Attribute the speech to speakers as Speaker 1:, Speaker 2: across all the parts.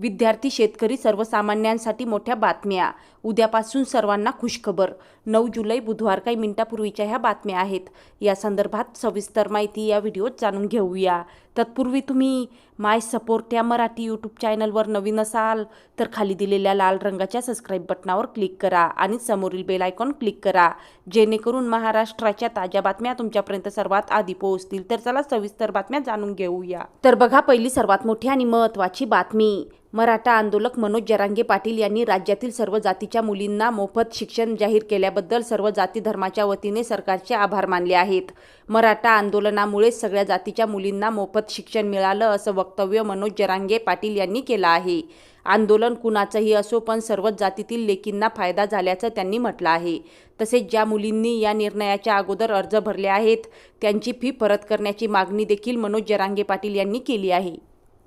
Speaker 1: विद्यार्थी शेतकरी सर्वसामान्यांसाठी मोठ्या बातम्या. उद्यापासून सर्वांना खुशखबर. नऊ जुलै बुधवार काही मिनिटापूर्वीच्या ह्या बातम्या आहेत. या संदर्भात सविस्तर माहिती या व्हिडिओत जाणून घेऊया. तत्पूर्वी तुम्ही माय सपोर्ट या मराठी यूट्यूब चॅनलवर नवीन असाल तर खाली दिलेल्या लाल रंगाच्या सबस्क्राईब बटनावर क्लिक करा आणि समोरील बेल आयकॉन क्लिक करा. जेणेकरून महाराष्ट्राच्या ताज्या बातम्या तुमच्यापर्यंत सर्वात आधी पोहोचतील. तर चला सविस्तर बातम्या जाणून घेऊया. तर बघा पहिली सर्वात मोठी आणि महत्त्वाची बातमी. मराठा आंदोलक मनोज जरांगे पाटील यांनी राज्यातील सर्व जातीच्या मुलींना मोफत शिक्षण जाहीर केल्याबद्दल सर्व जाती धर्माच्या वतीने सरकारचे आभार मानले आहेत. मराठा आंदोलनामुळे सगळ्या जातीच्या मुलींना मोफत शिक्षण मिळालं असं वक्तव्य मनोज जरांगे पाटील यांनी केलं आहे. आंदोलन कुणाचंही असो पण सर्वच जातीतील लेकींना फायदा झाल्याचं त्यांनी म्हटलं आहे. तसेच ज्या मुलींनी या निर्णयाच्या अगोदर अर्ज भरले आहेत त्यांची फी परत करण्याची मागणी देखील मनोज जरांगे पाटील यांनी केली आहे.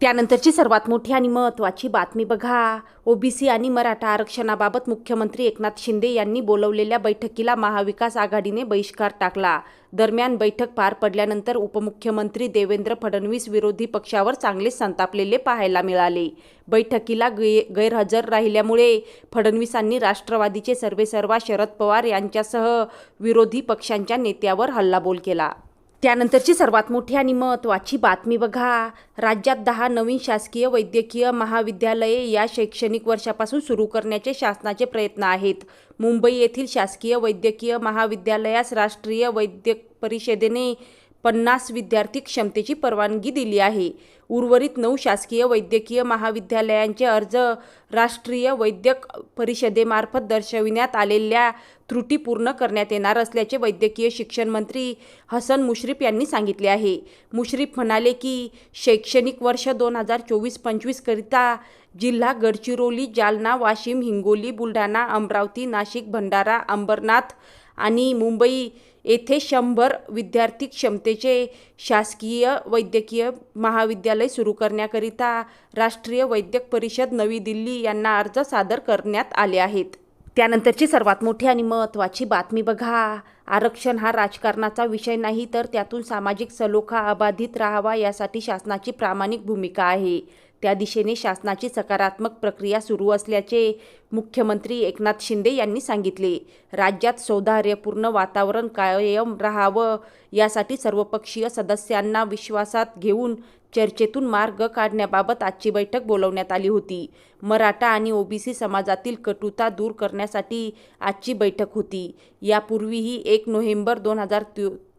Speaker 1: त्यानंतरची सर्वात मोठी आणि महत्त्वाची बातमी बघा. ओबीसी आणि मराठा आरक्षणाबाबत मुख्यमंत्री एकनाथ शिंदे यांनी बोलवलेल्या बैठकीला महाविकास आघाडीने बहिष्कार टाकला. दरम्यान बैठक पार पडल्यानंतर उपमुख्यमंत्री देवेंद्र फडणवीस विरोधी पक्षावर चांगले संतापलेले पाहायला मिळाले. बैठकीला गै गैरहजर राहिल्यामुळे फडणवीसांनी राष्ट्रवादीचे सर्वेसर्वा शरद पवार यांच्यासह विरोधी पक्षांच्या नेत्यावर हल्लाबोल केला. त्यानंतरची सर्वात मोठी आणि महत्त्वाची बातमी बघा. राज्यात दहा नवीन शासकीय वैद्यकीय महाविद्यालये या शैक्षणिक वर्षापासून सुरू करण्याचे शासनाचे प्रयत्न आहेत. मुंबई येथील शासकीय वैद्यकीय महाविद्यालयास राष्ट्रीय वैद्यक परिषदेने पन्नास विद्यार्थी क्षमतेची परवानगी दिली आहे. उर्वरित नऊ शासकीय वैद्यकीय महाविद्यालयांचे अर्ज राष्ट्रीय वैद्यक परिषदेमार्फत दर्शविण्यात आलेल्या त्रुटी पूर्ण करण्यात येणार असल्याचे वैद्यकीय शिक्षण मंत्री हसन मुश्रीफ यांनी सांगितले आहे. मुश्रीफ म्हणाले की शैक्षणिक वर्ष दोन हजार चोवीस पंचवीसकरिता जिल्हा गडचिरोली जालना वाशिम हिंगोली बुलढाणा अमरावती नाशिक भंडारा अंबरनाथ आणि मुंबई येथे शंभर विद्यार्थी क्षमतेचे शासकीय वैद्यकीय महाविद्यालय सुरू करण्याकरिता राष्ट्रीय वैद्यक परिषद नवी दिल्ली यांना अर्ज सादर करण्यात आले आहेत. त्यानंतरची सर्वात मोठी आणि महत्त्वाची बातमी बघा. आरक्षण हा राजकारणाचा विषय नाही तर त्यातून सामाजिक सलोखा अबाधित राहावा यासाठी शासनाची प्रामाणिक भूमिका आहे. त्या दिशेने शासनाची सकारात्मक प्रक्रिया सुरू असल्याचे मुख्यमंत्री एकनाथ शिंदे यांनी सांगितले. राज्यात सौधार्यपूर्ण वातावरण कायम राहावं यासाठी सर्वपक्षीय सदस्यांना विश्वासात घेऊन चर्चेतून मार्ग काढण्याबाबत आजची बैठक बोलवण्यात आली होती. मराठा आणि ओबीसी समाजातील कटुता दूर करण्यासाठी आजची बैठक होती. यापूर्वीही एक नोव्हेंबर दोन हजार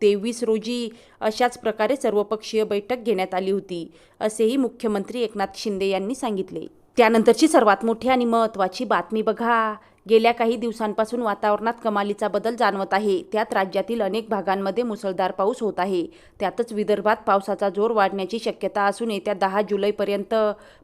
Speaker 1: तेवीस रोजी अशाच प्रकारे सर्वपक्षीय बैठक घेण्यात आली होती असेही मुख्यमंत्री एकनाथ शिंदे यांनी सांगितले. त्यानंतरची सर्वात मोठी आणि महत्त्वाची बातमी बघा. गेल्या काही दिवसांपासून वातावरणात कमालीचा बदल जाणवत आहे. त्यात राज्यातील अनेक भागांमध्ये मुसळधार पाऊस होत आहे. त्यातच विदर्भात पावसाचा जोर वाढण्याची शक्यता असून येत्या दहा जुलैपर्यंत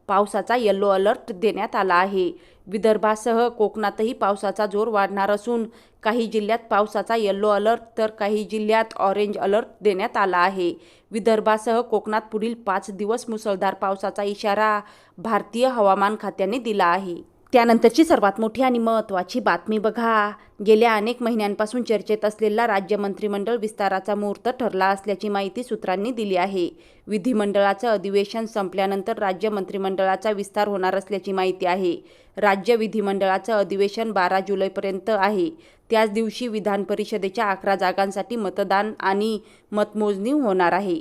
Speaker 1: पावसाचा येल्लो अलर्ट देण्यात आला आहे. विदर्भासह कोकणातही पावसाचा जोर वाढणार असून काही जिल्ह्यात पावसाचा येल्लो अलर्ट तर काही जिल्ह्यात ऑरेंज अलर्ट देण्यात आला आहे. विदर्भासह कोकणात पुढील पाच दिवस मुसळधार पावसाचा इशारा भारतीय हवामान खात्याने दिला आहे. त्यानंतरची सर्वात मोठी आणि महत्त्वाची बातमी बघा. गेल्या अनेक महिन्यांपासून चर्चेत असलेला राज्य मंत्रिमंडळ विस्ताराचा मुहूर्त ठरला असल्याची माहिती सूत्रांनी दिली आहे. विधिमंडळाचं अधिवेशन संपल्यानंतर राज्य मंत्रिमंडळाचा विस्तार होणार असल्याची माहिती आहे. राज्य विधिमंडळाचं अधिवेशन बारा जुलैपर्यंत आहे. त्याच दिवशी विधान परिषदेच्या अकरा जागांसाठी मतदान आणि मतमोजणी होणार आहे.